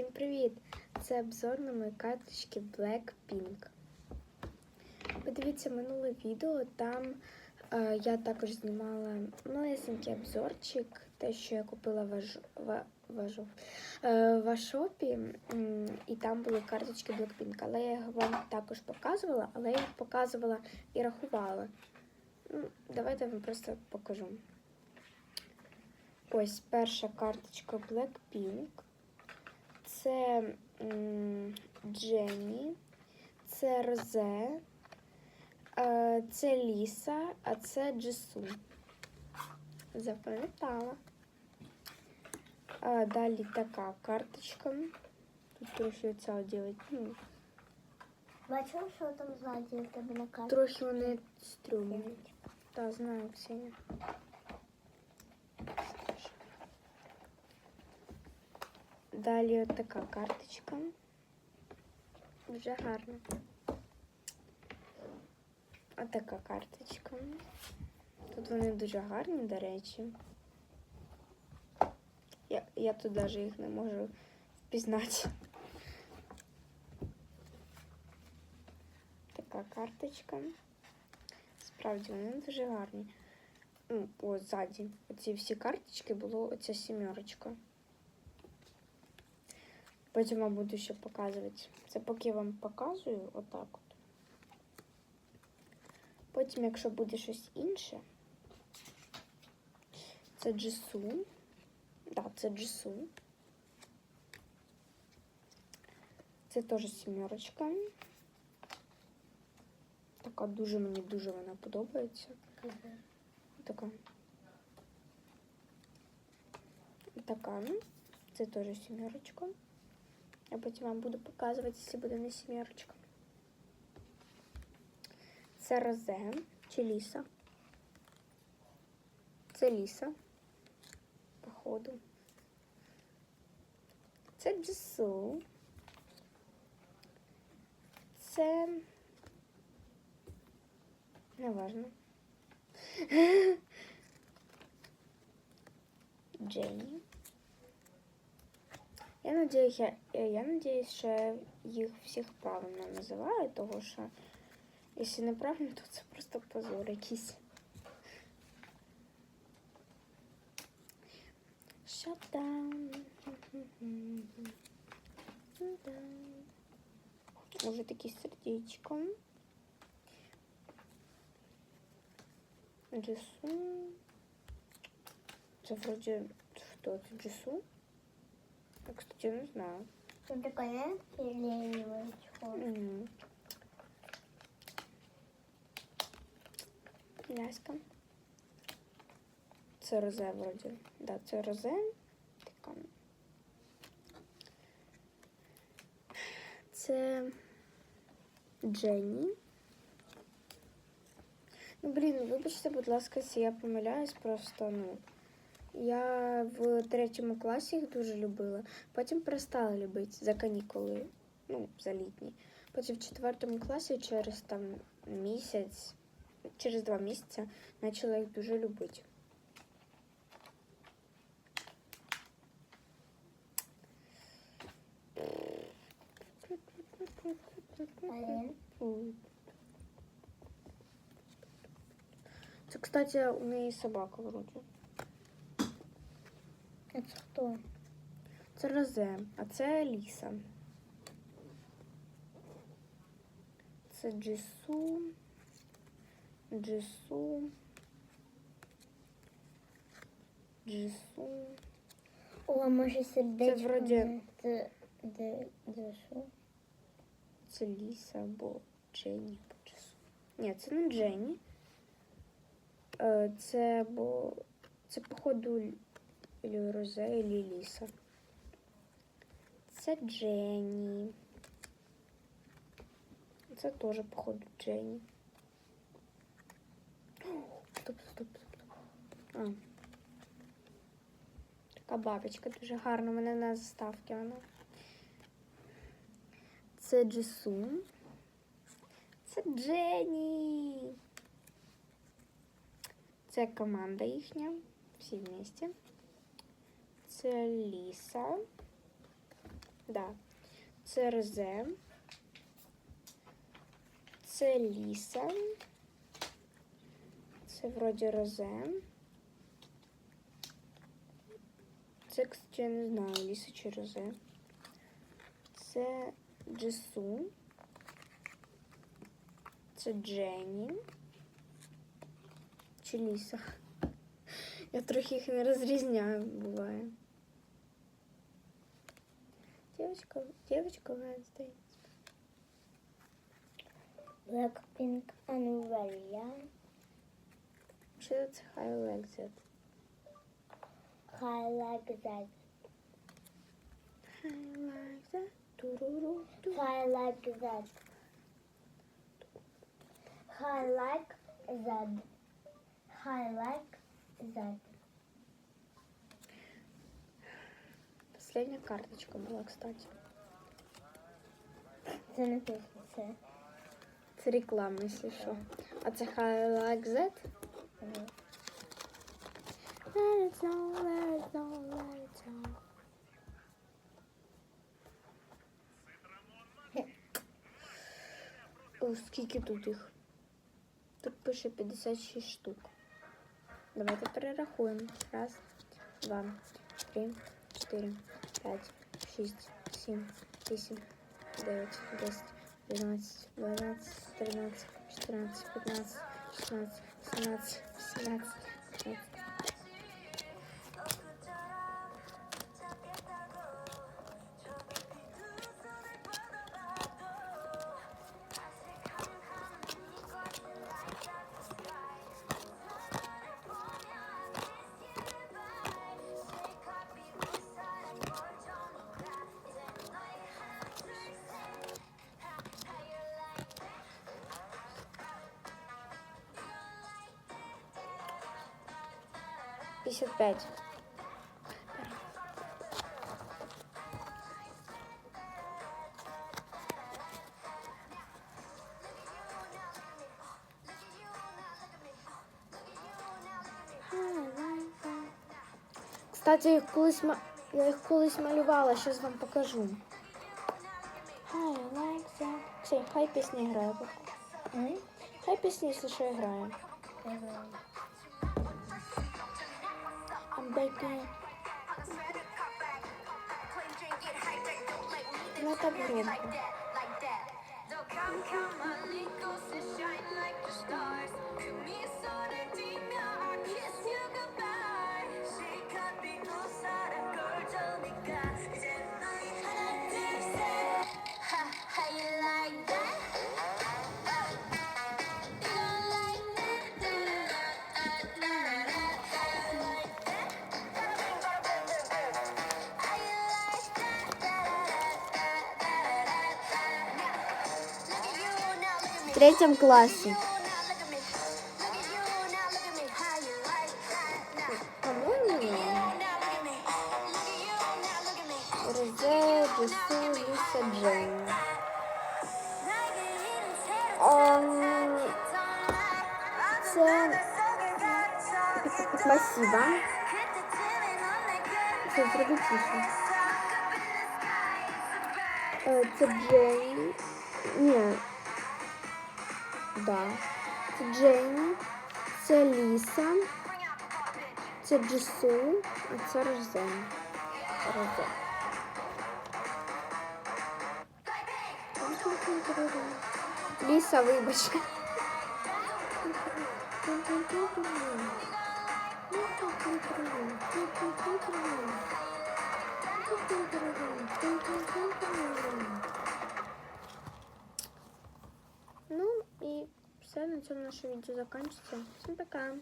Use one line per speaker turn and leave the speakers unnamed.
Всім привіт! Це обзор на мої карточки Blackpink. Подивіться минуле відео, там е, я також знімала малесенький обзорчик, те, що я купила в, в, в, е, в Ашопі, і там були карточки Blackpink. Але я їх вам також показувала, але я їх показувала і рахувала. Ну, давайте я вам просто покажу. Ось перша карточка Blackpink. Це м, Дженні, це Розе, е, це Ліса, а це Джесу. Запам'ятала. А, далі така карточка. Тут трохи оця ділить. Ну,
Бачила, що там ззаді у тебе на карті?
трохи вони стрьомні. Та знаю, Ксеня. Далі от така карточка. Дуже гарна. Ось така карточка. Тут вони дуже гарні, до речі. Я, я тут навіть їх не можу впізнати. Така карточка. Справді вони дуже гарні. О, ззаді. Оці всі карточки було оця сімерочка. Потім вам буду ще показувати. Це поки я вам показую, отак от. Потім, якщо буде щось інше, це Джису. Так, да, це Джису. Це теж сімерочка. Така дуже мені дуже вона подобається. Така. Така. ну, Це теж сімерочка. Я потім вам буду показувати, якщо буде не сімерочка. Це розе чи ліса. Це ліса. Походу. Це джесу. Це. Неважно. Дженні. Я надіюсь, я, я надіюсь, що їх всіх правильно називаю, тому що якщо неправильно, то це просто позор якийсь. Down. Уже такі сердечко. Джесу. Це вроде хто це Джесу? Я, кстати, не знаю.
Тут таке фіолетове чехол.
Мгм. Ляська. Це розе вроді. Да, це розе. Така. Це Дженні. Ну, блін, вибачте, будь ласка, якщо я помиляюсь, просто, ну. Я в третьому класі їх дуже любила. Потім перестала любити за канікули, ну, за літні. Потім в четвертому класі через там місяць, через два місяці почала їх дуже любити. Це, кстати, у неї собака вроді.
Це хто?
Це Розе, а це Ліса. Це Джису. Джису. Джису.
О, може сердечко.
вроді-
Це де, де що?
Це Ліса або Дженні або Джису. Ні, це не Дженні. Е, Це або. Це, походу, Ілі Розе, Ілі Ліса. Це Дженні. Це теж, походу, Дженні. Стоп, стоп, стоп. А. Така бабочка дуже гарна, у мене на заставці вона. Це Джисун. Це Дженні. Це команда їхня. Всі вместе. Це Ліса. Да. Це Розе. Це Ліса. Це вроді Розе. Це, кстати, я не знаю, Ліса чи Розе. Це Джесу. Це Дженні. Чи Ліса. Я трохи їх не розрізняю, буває. Девочка, девочка Wednesday.
Blackpink and.
Що це high like that?
I like that.
High like that. Ту.
I like that. I like that. I like that.
Последня карточка була, кстати.
Це не пісня, це.
Це реклама, якщо що. А це high like that?
Мгм.
Let it go, let it go, let it go. О, скільки тут їх? Тут пише 56 штук. Давайте перерахуємо. Раз, два, три, чотири, п'ять, шість, сім, вісім, дев'ять, десять, одинадцять, дванадцять, тринадцять, чотирнадцять, п'ятнадцять, шістнадцять, сімнадцять, сімнадцять, Кстати, Кстати, їх колись я їх колись малювала, зараз вам покажу. Хай лайкся. Хай пісні грає. Хай пісні, що грає.
Ага.
I'm begging. третьем классе. Ем. Спасибо. Це зроби тише. Е, Це Джейн. Ні. Да. Це Джейн. Це Ліса. Це Джесу. А це Розе. Розе. Ліса, вибач. Ну і на наше відео закінчиться. Всім пока.